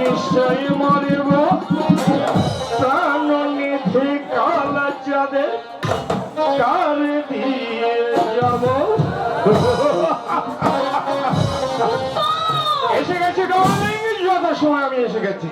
নিশ্চয় মরিব। প্রাণনিধি কাল যাদের কার দিয়ে যাব? এসে গেছে কথা সময় আমি এসে গেছি।